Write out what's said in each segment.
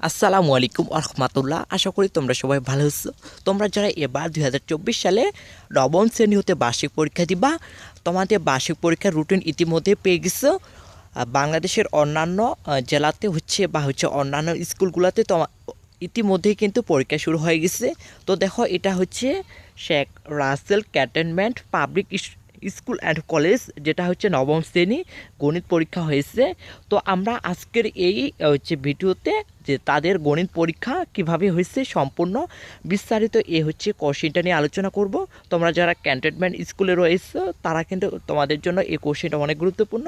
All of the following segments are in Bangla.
আসসালামু আলাইকুম রহমতুল্লাহ আশা করি তোমরা সবাই ভালো আছো। তোমরা যারা এবার দু হাজার চব্বিশ সালে নবম শ্রেণি হতে বার্ষিক পরীক্ষা দিবা, তোমাদের বার্ষিক পরীক্ষার রুটিন ইতিমধ্যে পেয়ে গেছো। বাংলাদেশের অন্যান্য জেলাতে হচ্ছে বা হচ্ছে অন্যান্য স্কুলগুলোতে তোমা ইতিমধ্যেই কিন্তু পরীক্ষা শুরু হয়ে গেছে। তো দেখো, এটা হচ্ছে Sheikh Russel cantonment public school and college যেটা হচ্ছে নবম শ্রেণি, গণিত পরীক্ষা হয়েছে। তো আমরা আজকের এই হচ্ছে ভিডিওতে যে তাদের গণিত পরীক্ষা কীভাবে হয়েছে সম্পূর্ণ বিস্তারিত এ হচ্ছে কোশ্চেনটা নিয়ে আলোচনা করব। তোমরা যারা ক্যান্টনমেন্ট স্কুলে রয়েছে, তারা কিন্তু তোমাদের জন্য এই কোশ্চেনটা অনেক গুরুত্বপূর্ণ।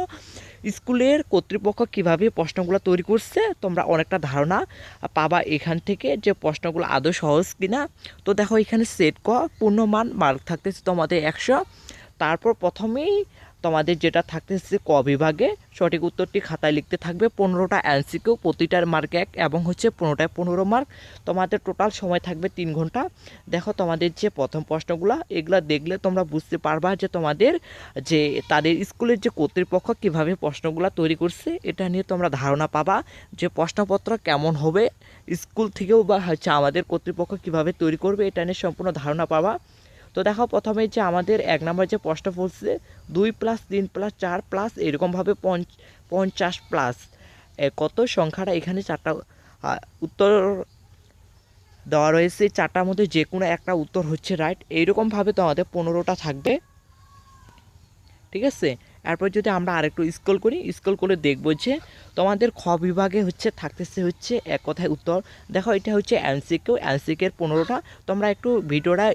স্কুলের কর্তৃপক্ষ কীভাবে প্রশ্নগুলো তৈরি করছে, তোমরা অনেকটা ধারণা পাবা এখান থেকে যে প্রশ্নগুলো আদৌ সহজ কিনা। তো দেখো এখানে সেট ক, পূর্ণমান মার্ক থাকতেছে তোমাদের একশো। তারপর প্রথমেই তোমাদের যেটা থাকতেছে ক বিভাগে, সঠিক উত্তরটি খাতায় লিখতে থাকবে। পনেরোটা এনসিকিউ প্রতিটার মার্ক এক এবং হচ্ছে পনেরোটায় পনেরো মার্ক। তোমাদের টোটাল সময় থাকবে তিন ঘণ্টা। দেখো তোমাদের যে প্রথম প্রশ্নগুলো, এগুলো দেখলে তোমরা বুঝতে পারবা যে তোমাদের যে তাদের স্কুলের যে কর্তৃপক্ষ কীভাবে প্রশ্নগুলো তৈরি করছে, এটা নিয়ে তোমরা ধারণা পাবা যে প্রশ্নপত্র কেমন হবে, স্কুল থেকেও বা হচ্ছে আমাদের কর্তৃপক্ষ কীভাবে তৈরি করবে, এটা নিয়ে সম্পূর্ণ ধারণা পাবা। তো দেখো প্রথমে যে আমাদের এক নম্বর যে প্রশ্ন পড়ছে দুই প্লাস তিন প্লাস চার প্লাস এরকমভাবে পঞ্চ, পঞ্চাশ প্লাস কত সংখ্যাটা এখানে চারটা উত্তর দেওয়া রয়েছে। চারটার মধ্যে যে কোনো একটা উত্তর হচ্ছে রাইট এইরকমভাবে তো আমাদের পনেরোটা থাকবে। ঠিক আছে? এরপর যদি আমরা আরেকটু স্ক্রল করি স্ক্রল করে দেখব যে তোমাদের খ বিভাগে হচ্ছে, থাকতেছে হচ্ছে এক কথায় উত্তর। দেখো, এটা হচ্ছে এনসিকেও এনসিকের পনেরোটা। তোমরা একটু ভিডিওটা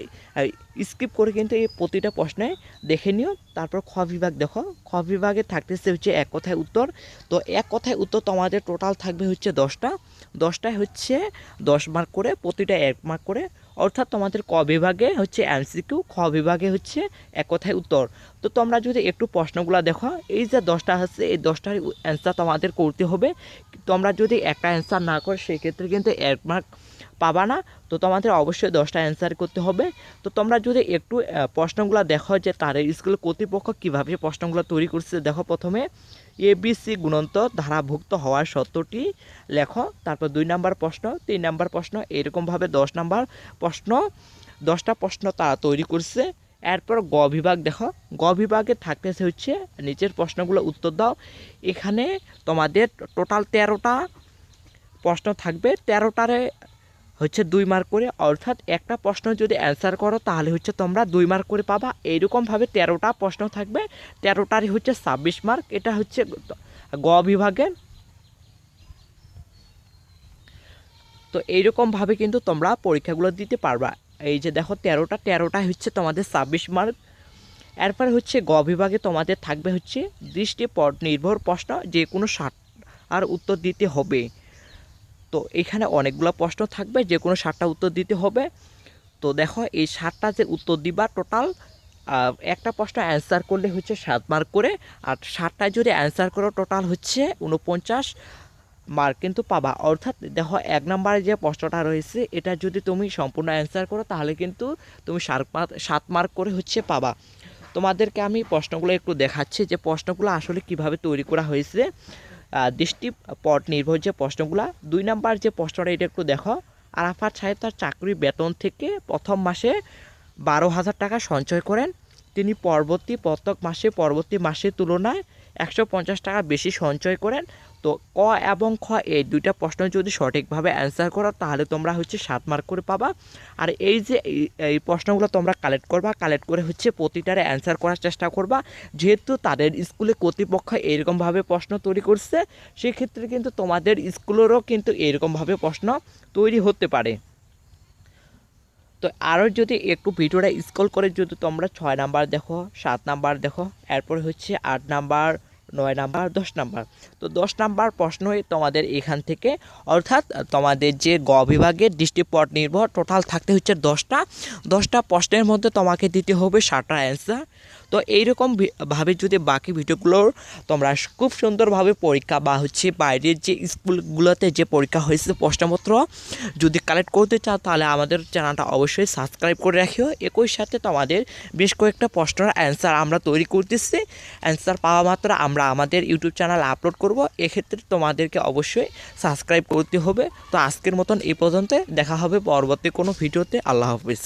স্কিপ করে কিন্তু এই প্রতিটা প্রশ্নে দেখে নিও। তারপর খ বিভাগ দেখো। খ বিভাগে থাকতেছে হচ্ছে এক কথায় উত্তর। তো এক কথায় উত্তর তোমাদের টোটাল থাকবে হচ্ছে দশটা। দশটায় হচ্ছে দশ মার্ক করে, প্রতিটা এক মার্ক করে। অর্থাৎ তোমাদের ক বিভাগে হচ্ছে এমসিকিউ খ বিভাগে হচ্ছে এক কথায় উত্তর। তো তোমরা যদি একটু প্রশ্নগুলো দেখো, এই যে দশটা আছে, এই দশটার অ্যান্সার তোমাদের করতে হবে। তোমরা যদি একটা অ্যান্সার না করো, সেক্ষেত্রে কিন্তু এক মার্ক পাবা না, তো তোমাদের অবশ্যই দশটা অ্যান্সার করতে হবে। তো তোমরা যদি একটু প্রশ্নগুলো দেখো যে তার স্কুল কর্তৃপক্ষ কীভাবে প্রশ্নগুলো তৈরি করছে, দেখো প্রথমে। এবিসি গুণন্ত ধারাভুক্ত হওয়ার সত্যটি লেখো, তারপর দুই নাম্বার প্রশ্ন, তিন নাম্বার প্রশ্ন এরকমভাবে দশ নাম্বার প্রশ্ন, দশটা প্রশ্ন তারা তৈরি করছে। এরপর গ বিভাগ দেখো, গ বিভাগে থাকতেছে হচ্ছে, নিচের প্রশ্নগুলো উত্তর দাও। এখানে তোমাদের টোটাল তেরোটা প্রশ্ন থাকবে, তেরোটারে হচ্ছে দুই মার্ক করে, অর্থাৎ একটা প্রশ্ন যদি অ্যান্সার করো, তাহলে হচ্ছে তোমরা দুই মার্ক করে পাবা। এইরকমভাবে তেরোটা প্রশ্ন থাকবে, তেরোটারই হচ্ছে ছাব্বিশ মার্ক এটা হচ্ছে গ বিভাগের তো এইরকমভাবে কিন্তু তোমরা পরীক্ষাগুলো দিতে পারবা। এই যে দেখো, তেরোটা, তেরোটাই হচ্ছে তোমাদের ছাব্বিশ মার্ক এরপর হচ্ছে গ বিভাগে তোমাদের থাকবে হচ্ছে দৃষ্টিপট নির্ভর প্রশ্ন যে কোনো ষাট আর উত্তর দিতে হবে। তো এখানে অনেকগুলো প্রশ্ন থাকবে যে কোনো ষাটটা উত্তর দিতে হবে। তো দেখো, এই ষাটটা যে উত্তর দিবা টোটাল একটা প্রশ্ন অ্যান্সার করলে হচ্ছে সাত মার্ক করে, আর ষাটটায় যদি অ্যান্সার করো টোটাল হচ্ছে উনপঞ্চাশ মার্ক কিন্তু পাবা। অর্থাৎ দেখো, এক নম্বরে যে প্রশ্নটা রয়েছে, এটা যদি তুমি সম্পূর্ণ অ্যান্সার করো, তাহলে কিন্তু তুমি সাত মার্ক করে হচ্ছে পাবা। তোমাদেরকে আমি প্রশ্নগুলো একটু দেখাচ্ছি, যে প্রশ্নগুলো আসলে কীভাবে তৈরি করা হয়েছে। আহ, দৃষ্টিপট নির্ভর যে প্রশ্নগুলা। দুই নাম্বার যে প্রশ্নটা এটা একটু দেখো। আরাফাত সাহেব তার চাকরি বেতন থেকে প্রথম মাসে বারো হাজার টাকা সঞ্চয় করেন। তিনি পরবর্তী প্রত্যেক মাসে পরবর্তী মাসের তুলনায় একশো পঞ্চাশ টাকা বেশি সঞ্চয় করেন। তো ক এবং খ এই দুইটা প্রশ্ন যদি সঠিকভাবে অ্যান্সার করো, তাহলে তোমরা হচ্ছে সাত মার্ক করে পাবা। আর এই যে এই- প্রশ্নগুলো তোমরা কালেক্ট করবা কালেক্ট করে হচ্ছে প্রতিটারে অ্যান্সার করার চেষ্টা করবা। যেহেতু তাদের স্কুলে কর্তৃপক্ষ এরকমভাবে প্রশ্ন তৈরি করছে, সেক্ষেত্রে কিন্তু তোমাদের স্কুলেরও কিন্তু এরকমভাবে প্রশ্ন তৈরি হতে পারে। তো আরও যদি একটু ভিডিওটা স্ক্রল করে যদি তোমরা ছয় নাম্বার দেখো, সাত নাম্বার দেখো, এরপরে হচ্ছে আট নাম্বার নয় নাম্বার দশ নাম্বার। তো দশ নাম্বার প্রশ্নই তোমাদের এখান থেকে, অর্থাৎ তোমাদের যে গ বিভাগের দৃষ্টিপট নির্ভর টোটাল থাকতে হচ্ছে দশটা। দশটা প্রশ্নের মধ্যে তোমাকে দিতে হবে ষাটটা অ্যান্সার তো এইরকম ভাবে যদি বাকি ভিডিওগুলোর তোমরা খুব সুন্দরভাবে পরীক্ষা বা হচ্ছে বাইরের যে স্কুলগুলোতে যে পরীক্ষা হয়েছে প্রশ্নপত্র যদি কালেক্ট করতে চাও তাহলে আমাদের চ্যানেলটা অবশ্যই সাবস্ক্রাইব করে রাখিও। একই সাথে তোমাদের বেশ কয়েকটা প্রশ্নের অ্যান্সার আমরা তৈরি করতেছি। অ্যান্সার পাওয়া মাত্র আমরা আমাদের ইউটিউব চ্যানেল আপলোড করব। এক্ষেত্রে তোমাদেরকে অবশ্যই সাবস্ক্রাইব করতে হবে। তো আজকের মতন এই পর্যন্ত দেখা হবে পরবর্তী কোনো ভিডিওতে। আল্লাহ হাফিজ।